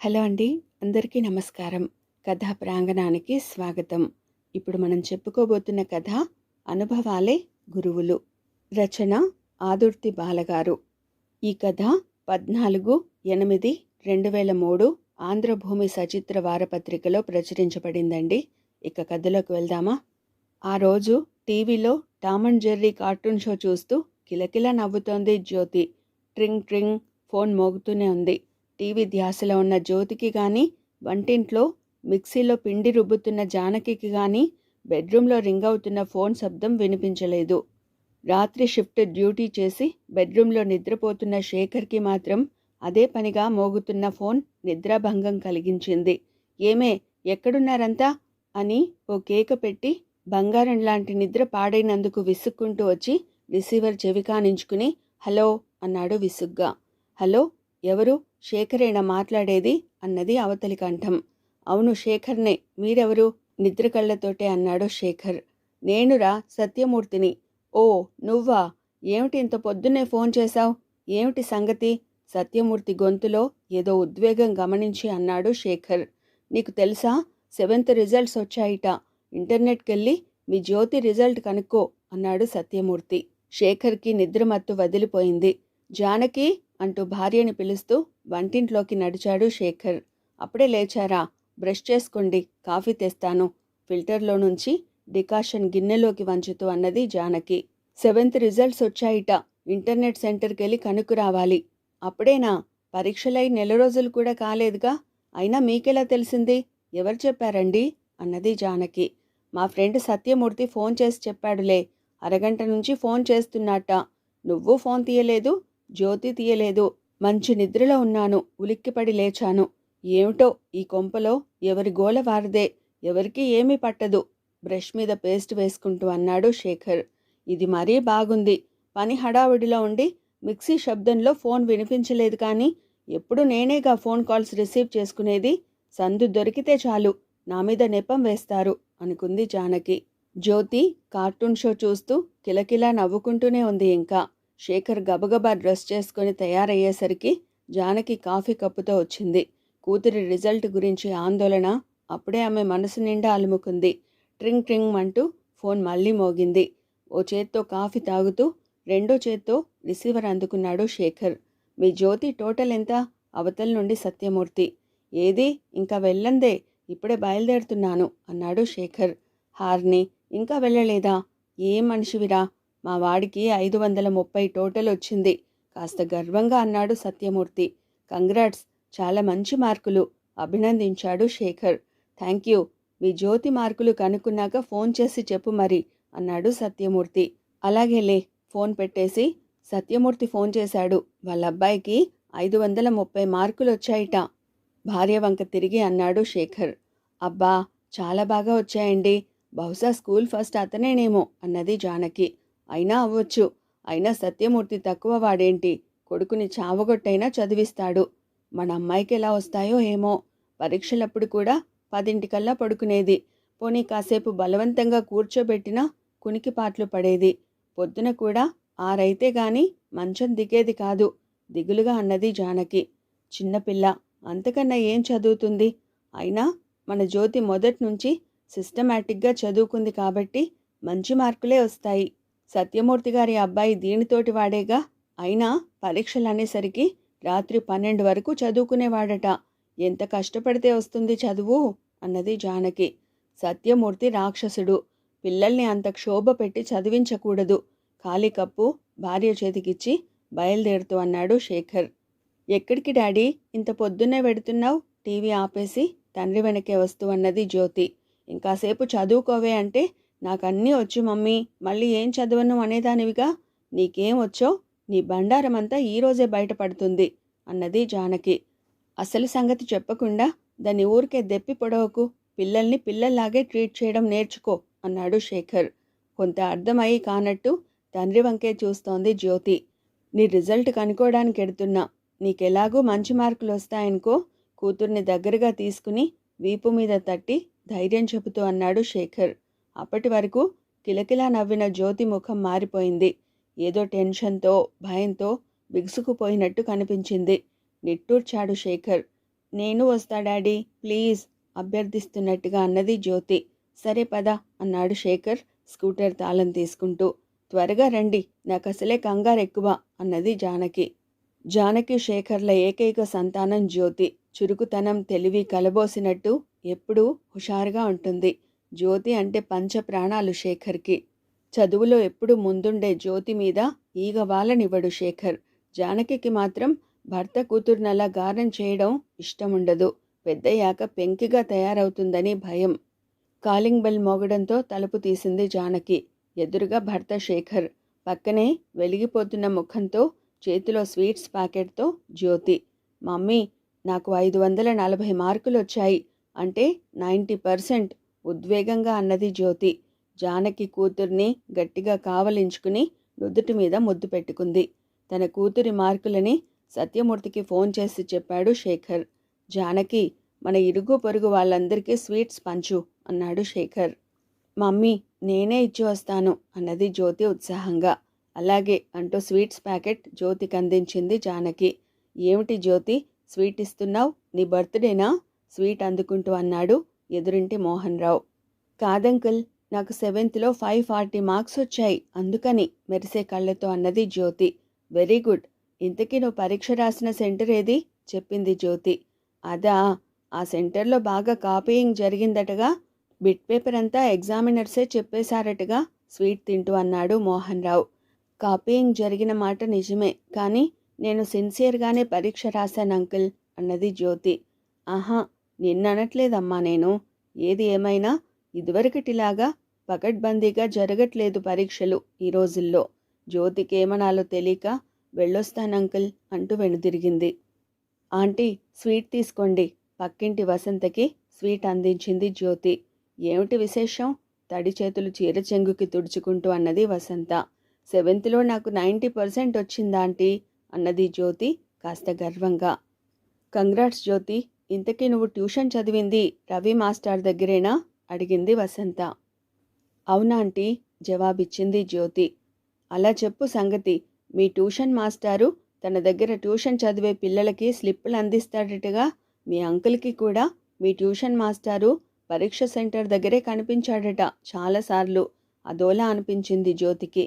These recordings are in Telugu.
హలో అండి. అందరికీ నమస్కారం. కథా ప్రాంగణానికి స్వాగతం. ఇప్పుడు మనం చెప్పుకోబోతున్న కథ అనుభవాలే గురువులు. రచన ఆదుర్తి బాలగారు. ఈ కథ పద్నాలుగు ఎనిమిది రెండు వేల మూడు ఆంధ్రభూమి సచిత్ర వారపత్రికలో ప్రచురించబడిందండి. ఇక కథలోకి వెళ్దామా? ఆ రోజు టీవీలో Tom and Jerry cartoon show చూస్తూ కిలకిల నవ్వుతోంది జ్యోతి. ట్రింగ్ ట్రింగ్ ఫోన్ మోగుతూనే ఉంది. టీవీ ధ్యాసలో ఉన్న జ్యోతికి కానీ వంటింట్లో మిక్సీలో పిండి రుబ్బుతున్న జానకికి కానీ బెడ్రూమ్లో రింగ్ అవుతున్న ఫోన్ శబ్దం వినిపించలేదు. రాత్రి షిఫ్ట్ డ్యూటీ చేసి బెడ్రూమ్లో నిద్రపోతున్న శేఖర్కి మాత్రం అదే పనిగా మోగుతున్న ఫోన్ నిద్రాభంగం కలిగించింది. ఏమే ఎక్కడున్నారంతా? అని ఓ కేక పెట్టి బంగారం లాంటి నిద్ర పాడైనందుకు విసుక్కుంటూ వచ్చి రిసీవర్ చెవి కానించుకుని హలో అన్నాడు విసుగ్గా. హలో ఎవరు? శేఖరేనా మాట్లాడేది? అన్నది అవతలి కంఠం. అవును శేఖర్నే. మీరెవరు? నిద్ర కళ్ళతోటే అన్నాడు శేఖర్. నేనురా సత్యమూర్తిని. ఓ నువ్వా? ఏమిటి ఇంత పొద్దున్నే ఫోన్ చేశావు? ఏమిటి సంగతి? సత్యమూర్తి గొంతులో ఏదో ఉద్వేగం గమనించి అన్నాడు శేఖర్. నీకు తెలుసా? సెవెంత్ రిజల్ట్స్ వచ్చాయిట. ఇంటర్నెట్కెళ్ళి మీ జ్యోతి రిజల్ట్ కనుక్కో అన్నాడు సత్యమూర్తి. శేఖర్కి నిద్రమత్తు వదిలిపోయింది. జానకి? అంటూ భార్యని పిలుస్తూ వంటింట్లోకి నడిచాడు శేఖర్. అప్పుడే లేచారా? బ్రష్ చేసుకోండి కాఫీ తెస్తాను ఫిల్టర్లో నుంచి డికాషన్ గిన్నెలోకి వంచుతూ అన్నది జానకి. సెవెంత్ రిజల్ట్స్ వచ్చాయిట. ఇంటర్నెట్ సెంటర్కి వెళ్ళి కనుక్కు అప్పుడేనా? పరీక్షలై నెల రోజులు కూడా కాలేదుగా? అయినా మీకెలా తెలిసింది? ఎవరు చెప్పారండి? అన్నది జానకి. మా ఫ్రెండ్ సత్యమూర్తి ఫోన్ చేసి చెప్పాడులే. అరగంట నుంచి ఫోన్ చేస్తున్నట్ట నువ్వు ఫోన్ తీయలేదు? జ్యోతి తీయలేదు. మంచి నిద్రలో ఉన్నాను. ఉలిక్కిపడి లేచాను. ఏమిటో ఈ కొంపలో ఎవరి గోల వారిదే. ఎవరికీ ఏమీ పట్టదు. బ్రష్ మీద పేస్ట్ వేసుకుంటూ అన్నాడు శేఖర్. ఇది మరీ బాగుంది. పని హడావిడిలో ఉండి మిక్సీ శబ్దంలో ఫోన్ వినిపించలేదు కానీ ఎప్పుడు నేనేగా ఫోన్ కాల్స్ రిసీవ్ చేసుకునేది? సందు దొరికితే చాలు. నా మీద నెపం వేస్తారు అనుకుంది జానకి. జ్యోతి కార్టూన్ షో చూస్తూ కిలకిలా నవ్వుకుంటూనే ఉంది ఇంకా. శేఖర్ గబగబా డ్రెస్ చేసుకుని తయారయ్యేసరికి జానకి కాఫీ కప్పుతో వచ్చింది. కూతురి రిజల్ట్ గురించి ఆందోళన అప్పుడే ఆమె మనసు నిండా అలుముకుంది. ట్రింగ్ ట్రింగ్ అంటూ ఫోన్ మళ్ళీ మోగింది. ఓ చేత్తో కాఫీ తాగుతూ రెండో చేత్తో రిసీవర్ అందుకున్నాడు శేఖర్. మీ జ్యోతి టోటల్ ఎంత? అవతల నుండి సత్యమూర్తి. ఏది? ఇంకా వెళ్ళందే ఇప్పుడే బయలుదేరుతున్నాను అన్నాడు శేఖర్. హార్ని ఇంకా వెళ్ళలేదా? ఏ మనిషివిరా? మా వాడికి ఐదు వందల ముప్పై టోటల్ వచ్చింది. కాస్త గర్వంగా అన్నాడు సత్యమూర్తి. కంగ్రాట్స్ చాలా మంచి మార్కులు. అభినందించాడు శేఖర్. Thank you. మీ జ్యోతి మార్కులు కనుక్కున్నాక ఫోన్ చేసి చెప్పు మరి అన్నాడు సత్యమూర్తి. అలాగేలే ఫోన్ పెట్టేసి. సత్యమూర్తి ఫోన్ చేశాడు. వాళ్ళ అబ్బాయికి ఐదు వందల ముప్పై మార్కులు వచ్చాయిట. భార్య వంక తిరిగి అన్నాడు శేఖర్. అబ్బా చాలా బాగా వచ్చాయండి. బహుశా స్కూల్ ఫస్ట్ అతనేనేమో అన్నది జానకి. అయినా అవ్వచ్చు. అయినా సత్యమూర్తి తక్కువ వాడేంటి? కొడుకుని చావగొట్టైనా చదివిస్తాడు. మన అమ్మాయికి ఎలా వస్తాయో ఏమో. పరీక్షలప్పుడు కూడా పదింటికల్లా పడుకునేది. పోనీ కాసేపు బలవంతంగా కూర్చోబెట్టినా కునికిపాట్లు పడేది. పొద్దున కూడా ఆరైతే గాని మంచం దిగేది కాదు. దిగులుగా అన్నది జానకి. చిన్నపిల్ల అంతకన్నా ఏం చదువుతుంది? అయినా మన జ్యోతి మొదటి నుంచి సిస్టమేటిక్గా చదువుకుంది కాబట్టి మంచి మార్కులే వస్తాయి. సత్యమూర్తి గారి అబ్బాయి దీనితోటి వాడేగా? అయినా పరీక్షలు అనేసరికి రాత్రి పన్నెండు వరకు చదువుకునేవాడట. ఎంత కష్టపడితే వస్తుంది చదువు? అన్నది జానకి. సత్యమూర్తి రాక్షసుడు. పిల్లల్ని అంత క్షోభ పెట్టి చదివించకూడదు. ఖాళీ కప్పు భార్య చేతికిచ్చి బయలుదేరుతూ అన్నాడు శేఖర్. ఎక్కడికి డాడీ? ఇంత పొద్దున్నే పెడుతున్నావు టీవీ ఆపేసి తండ్రి వెనకే వస్తూ అన్నది జ్యోతి. ఇంకాసేపు చదువుకోవే అంటే నాకన్నీ వచ్చు మమ్మీ. మళ్ళీ ఏం చదవను అనేదానివిగా? నీకేం వచ్చో? నీ బండారమంతా ఈరోజే బయటపడుతుంది అన్నది జానకి. అసలు సంగతి చెప్పకుండా దాని ఊరికే దెప్పి పొడవకు. పిల్లల్ని పిల్లల్లాగే ట్రీట్ చేయడం నేర్చుకో అన్నాడు శేఖర్. కొంత అర్థమయ్యి కానట్టు తండ్రి వంకే చూస్తోంది జ్యోతి. నీ రిజల్ట్ కనుక్కోవడానికి ఎడుతున్నా. నీకెలాగూ మంచి మార్కులు వస్తాయనుకో కూతుర్ని దగ్గరగా తీసుకుని వీపు మీద తట్టి ధైర్యం చెబుతూ అన్నాడు శేఖర్. అప్పటి వరకు కిలకిలా నవ్విన జ్యోతి ముఖం మారిపోయింది. ఏదో టెన్షన్తో భయంతో బిగుసుకుపోయినట్టు కనిపించింది. నిట్టూర్చాడు శేఖర్. నేను వస్తా డాడీ ప్లీజ్ అభ్యర్థిస్తున్నట్టుగా అన్నది జ్యోతి. సరే పద అన్నాడు శేఖర్ స్కూటర్ తాళం తీసుకుంటూ. త్వరగా రండి నాకు అసలే కంగారు ఎక్కువ అన్నది జానకి. జానకి శేఖర్ల ఏకైక సంతానం జ్యోతి. చురుకుతనం తెలివి కలబోసినట్టు ఎప్పుడూ హుషారుగా ఉంటుంది. జ్యోతి అంటే పంచ ప్రాణాలు శేఖర్కి. చదువులో ఎప్పుడు ముందుండే జ్యోతి మీద ఈగ వాలనివ్వడు శేఖర్. జానకికి మాత్రం భర్త కూతుర్నలా గారం చేయడం ఇష్టముండదు. పెద్దయ్యాక పెంకిగా తయారవుతుందని భయం. కాలింగ్ బెల్ మోగడంతో తలుపు తీసింది జానకి. ఎదురుగా భర్త శేఖర్. పక్కనే వెలిగిపోతున్న ముఖంతో చేతిలో స్వీట్స్ ప్యాకెట్తో జ్యోతి. మమ్మీ నాకు ఐదు వందల నలభై మార్కులు వచ్చాయి అంటే నైంటీ పర్సెంట్ ఉద్వేగంగా అన్నది జ్యోతి. జానకి కూతుర్ని గట్టిగా కావలించుకుని నుదుటి మీద ముద్దు పెట్టుకుంది. తన కూతురి మార్కులని సత్యమూర్తికి ఫోన్ చేసి చెప్పాడు శేఖర్. జానకి మన ఇరుగు పొరుగు వాళ్ళందరికీ స్వీట్స్ పంచు అన్నాడు శేఖర్. మమ్మీ నేనే ఇచ్చి వస్తాను అన్నది జ్యోతి ఉత్సాహంగా. అలాగే అంటూ స్వీట్స్ ప్యాకెట్ జ్యోతికి అందించింది జానకి. ఏమిటి జ్యోతి స్వీట్ ఇస్తున్నావు? నీ బర్త్డేనా? స్వీట్ అందుకుంటూ అన్నాడు ఎదురింటి మోహన్ రావు. కాదంకుల్ నాకు సెవెంత్లో ఫైవ్ ఫార్టీ మార్క్స్ వచ్చాయి. అందుకని మెరిసే కళ్ళతో అన్నది జ్యోతి. Very good. ఇంతకీ నువ్వు పరీక్ష రాసిన సెంటర్ ఏది? చెప్పింది జ్యోతి. అదా ఆ సెంటర్లో బాగా కాపీయింగ్ జరిగిందటగా? బిట్ పేపర్ అంతా ఎగ్జామినర్సే చెప్పేశారటగా? స్వీట్ తింటూ అన్నాడు మోహన్ రావు. కాపీయింగ్ జరిగిన మాట నిజమే కానీ నేను సిన్సియర్గానే పరీక్ష రాశాను అంకుల్ అన్నది జ్యోతి. ఆహా నిన్ననట్లేదమ్మా నేను. ఏది ఏమైనా ఇదివరకటిలాగా పకడ్బందీగా జరగట్లేదు పరీక్షలు ఈ రోజుల్లో. జ్యోతికి ఏమనాలో తెలియక వెళ్ళొస్తానంకుల్ అంటూ వెనుదిరిగింది. ఆంటీ స్వీట్ తీసుకోండి. పక్కింటి వసంతకి స్వీట్ అందించింది జ్యోతి. ఏమిటి విశేషం? తడి చేతులు చీర చెంగుకి తుడుచుకుంటూ అన్నది వసంత. సెవెంత్లో నాకు నైంటీ పర్సెంట్ వచ్చిందాంటీ అన్నది జ్యోతి కాస్త గర్వంగా. కంగ్రాట్స్ జ్యోతి. ఇంతకీ నువ్వు ట్యూషన్ చదివింది రవి మాస్టర్ దగ్గరేనా? అడిగింది వసంత. అవునా ఆంటీ జవాబిచ్చింది జ్యోతి. అలా చెప్పు సంగతి. మీ ట్యూషన్ మాస్టారు తన దగ్గర ట్యూషన్ చదివే పిల్లలకి స్లిప్పులు అందిస్తాడటగా? మీ అంకుల్కి కూడా? మీ ట్యూషన్ మాస్టారు పరీక్ష సెంటర్ దగ్గరే కనిపించాడట చాలాసార్లు. అదోలా అనిపించింది జ్యోతికి.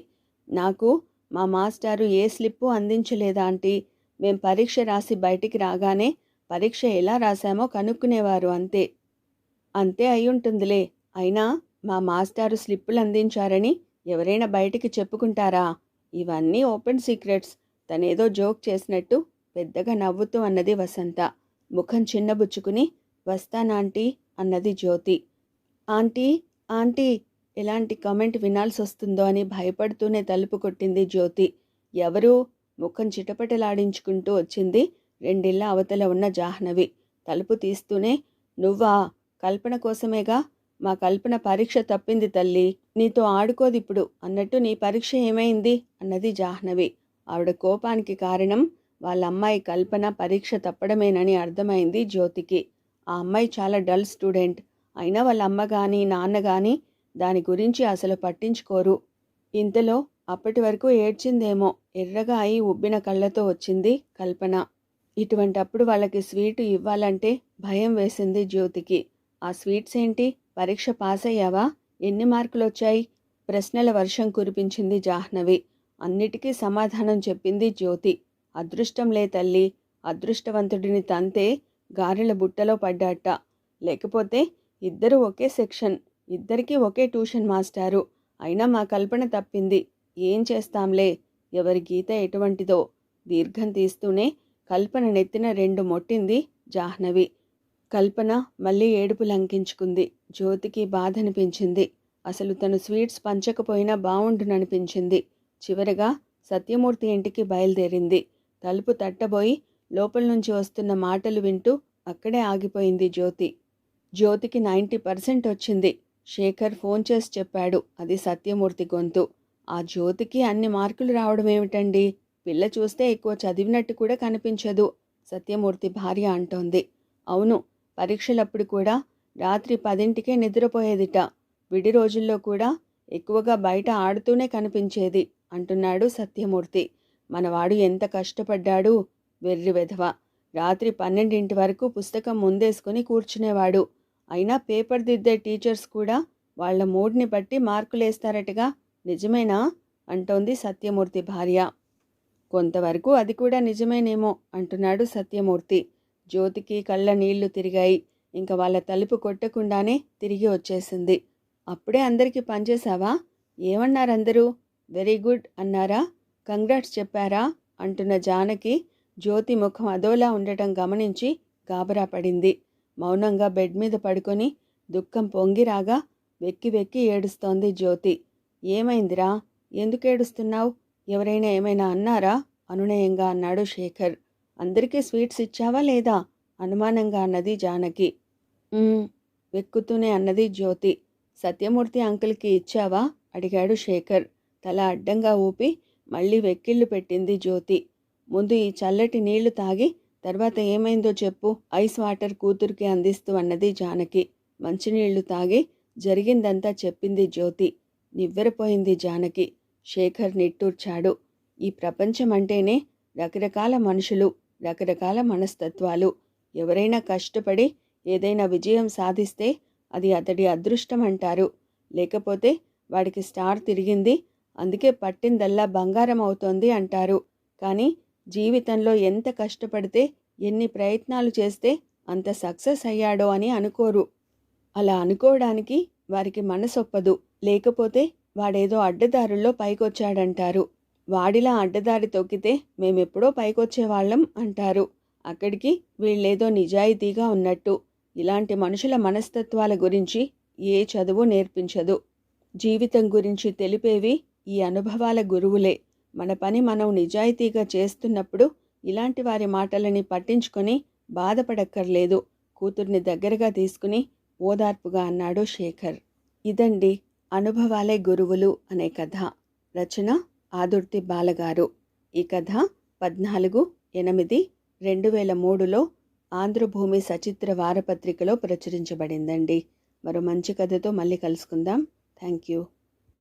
నాకు మా మాస్టారు ఏ స్లిప్పు అందించలేదా ఆంటీ? మేం పరీక్ష రాసి బయటికి రాగానే పరీక్ష ఎలా రాశామో కనుక్కునేవారు అంతే. అంతే అయ్యుంటుందిలే. అయినా మా మాస్టారు స్లిప్పులు అందించారని ఎవరైనా బయటికి చెప్పుకుంటారా? ఇవన్నీ ఓపెన్ సీక్రెట్స్. తనేదో జోక్ చేసినట్టు పెద్దగా నవ్వుతూ అన్నది వసంత. ముఖం చిన్నబుచ్చుకుని వస్తానాంటీ అన్నది జ్యోతి. ఆంటీ ఆంటీ ఎలాంటి కమెంట్ వినాల్సి వస్తుందో అని భయపడుతూనే తలుపు కొట్టింది జ్యోతి. ఎవరు? ముఖం చిటపటలాడించుకుంటూ వచ్చింది రెండిళ్ళ అవతల ఉన్న జాహ్నవి. తలుపు తీస్తూనే నువ్వా? కల్పన కోసమేగా? మా కల్పన పరీక్ష తప్పింది తల్లి. నీతో ఆడుకోదిప్పుడు అన్నట్టు నీ పరీక్ష ఏమైంది? అన్నది జాహ్నవి. ఆవిడ కోపానికి కారణం వాళ్ళ అమ్మాయి కల్పన పరీక్ష తప్పడమేనని అర్థమైంది జ్యోతికి. ఆ అమ్మాయి చాలా డల్ స్టూడెంట్. అయినా వాళ్ళ అమ్మ కానీ నాన్న కానీ దాని గురించి అసలు పట్టించుకోరు. ఇంతలో అప్పటి వరకు ఏడ్చిందేమో. ఎర్రగా అయి ఉబ్బిన కళ్ళతో వచ్చింది కల్పన. ఇటువంటప్పుడు వాళ్ళకి స్వీటు ఇవ్వాలంటే భయం వేసింది జ్యోతికి. ఆ స్వీట్స్ ఏంటి? పరీక్ష పాస్ అయ్యావా? ఎన్ని మార్కులు వచ్చాయి? ప్రశ్నల వర్షం కురిపించింది జాహ్నవి. అన్నిటికీ సమాధానం చెప్పింది జ్యోతి. అదృష్టం లే తల్లి. అదృష్టవంతుడిని తంతే గారెల బుట్టలో పడ్డాట. లేకపోతే ఇద్దరు ఒకే సెక్షన్. ఇద్దరికీ ఒకే ట్యూషన్ మాస్టారు. అయినా మా కల్పన తప్పింది. ఏం చేస్తాంలే? ఎవరి గీత ఎటువంటిదో? దీర్ఘం తీస్తూనే కల్పన నెత్తిన రెండు మొట్టింది జాహ్నవి. కల్పన మళ్ళీ ఏడుపు లంకించుకుంది. జ్యోతికి బాధ అనిపించింది అసలు తను స్వీట్స్ పంచకపోయినా బావుండుననిపించింది. చివరగా సత్యమూర్తి ఇంటికి బయలుదేరింది. తలుపు తట్టబోయి లోపల నుంచి వస్తున్న మాటలు వింటూ అక్కడే ఆగిపోయింది జ్యోతి. జ్యోతికి నైంటీ పర్సెంట్ వచ్చింది. శేఖర్ ఫోన్ చేసి చెప్పాడు. అది సత్యమూర్తి గొంతు. ఆ జ్యోతికి అన్ని మార్కులు రావడం ఏమిటండి పిల్ల చూస్తే ఎక్కువ చదివినట్టు కూడా కనిపించదు. సత్యమూర్తి భార్య అంటోంది. అవును పరీక్షలప్పుడు కూడా రాత్రి పదింటికే నిద్రపోయేదిట. విడి రోజుల్లో కూడా ఎక్కువగా బయట ఆడుతూనే కనిపించేది అంటున్నాడు సత్యమూర్తి. మనవాడు ఎంత కష్టపడ్డాడు? వెర్రి వెధవ. రాత్రి పన్నెండింటి వరకు పుస్తకం ముందేసుకుని కూర్చునేవాడు. అయినా పేపర్ దిద్దే టీచర్స్ కూడా వాళ్ళ మూడ్ని బట్టి మార్కులేస్తారటగా? నిజమేనా? అంటోంది సత్యమూర్తి భార్య. కొంతవరకు అది కూడా నిజమేనేమో అంటున్నాడు సత్యమూర్తి. జ్యోతికి కళ్ళ నీళ్ళు తిరిగాయి. ఇంకా వాళ్ళ తలుపు కొట్టకుండానే తిరిగి వచ్చేసింది. అప్పుడే అందరికీ పనిచేశావా ఏమన్నారందరూ? వెరీ గుడ్ అన్నారా? కంగ్రాట్స్ చెప్పారా? అంటున్న జానకి జ్యోతి ముఖం అదోలా ఉండటం గమనించి గాబరా పడింది. మౌనంగా బెడ్ మీద పడుకొని దుఃఖం పొంగిరాగా వెక్కి వెక్కి ఏడుస్తోంది జ్యోతి. ఏమైందిరా? ఎందుకు ఏడుస్తున్నావు ఎవరైనా ఏమైనా అన్నారా? అనునయంగా అన్నాడు శేఖర్. అందరికీ స్వీట్స్ ఇచ్చావా లేదా? అనుమానంగా అన్నది జానకి. వెక్కుతూనే అన్నది జ్యోతి. సత్యమూర్తి అంకుల్కి ఇచ్చావా? అడిగాడు శేఖర్. తల అడ్డంగా ఊపి మళ్ళీ వెక్కిళ్ళు పెట్టింది జ్యోతి. ముందు ఈ చల్లటి నీళ్ళు తాగి తర్వాత ఏమైందో చెప్పు. ఐస్ వాటర్ కూతురికి అందిస్తూ అన్నది జానకి. మంచినీళ్ళు తాగి జరిగిందంతా చెప్పింది జ్యోతి. నివ్వెరపోయింది జానకి. శేఖర్ నిట్టూర్చాడు. ఈ ప్రపంచం అంటేనే రకరకాల మనుషులు రకరకాల మనస్తత్వాలు. ఎవరైనా కష్టపడి ఏదైనా విజయం సాధిస్తే అది అతడి అదృష్టం అంటారు లేకపోతే వాడికి స్టార్ తిరిగింది అందుకే పట్టిందల్లా బంగారం అవుతోంది అంటారు. కానీ జీవితంలో ఎంత కష్టపడితే ఎన్ని ప్రయత్నాలు చేస్తే అంత సక్సెస్ అయ్యాడో అని అనుకోరు. అలా అనుకోవడానికి వారికి మనసొప్పదు. లేకపోతే వాడేదో అడ్డదారుల్లో పైకొచ్చాడంటారు. వాడిలా అడ్డదారి తొక్కితే మేమెప్పుడో పైకొచ్చేవాళ్ళం అంటారు. అక్కడికి వీళ్ళేదో నిజాయితీగా ఉన్నట్టు. ఇలాంటి మనుషుల మనస్తత్వాల గురించి ఏ చదువు నేర్పించదు. జీవితం గురించి తెలిపేవి ఈ అనుభవాల గురువులే. మన పని మనం నిజాయితీగా చేస్తున్నప్పుడు ఇలాంటి వారి మాటలని పట్టించుకొని బాధపడక్కర్లేదు. కూతుర్ని దగ్గరగా తీసుకుని ఓదార్పుగా అన్నాడు శేఖర్. ఇదండి అనుభవాలే గురువులు అనే కథ రచన ఆదుర్తి బాలగారు. ఈ కథ పద్నాలుగు ఎనిమిది రెండు వేల మూడులో ఆంధ్రభూమి సచిత్ర వారపత్రికలో ప్రచురించబడిందండి. మరో మంచి కథతో మళ్ళీ కలుసుకుందాం. Thank you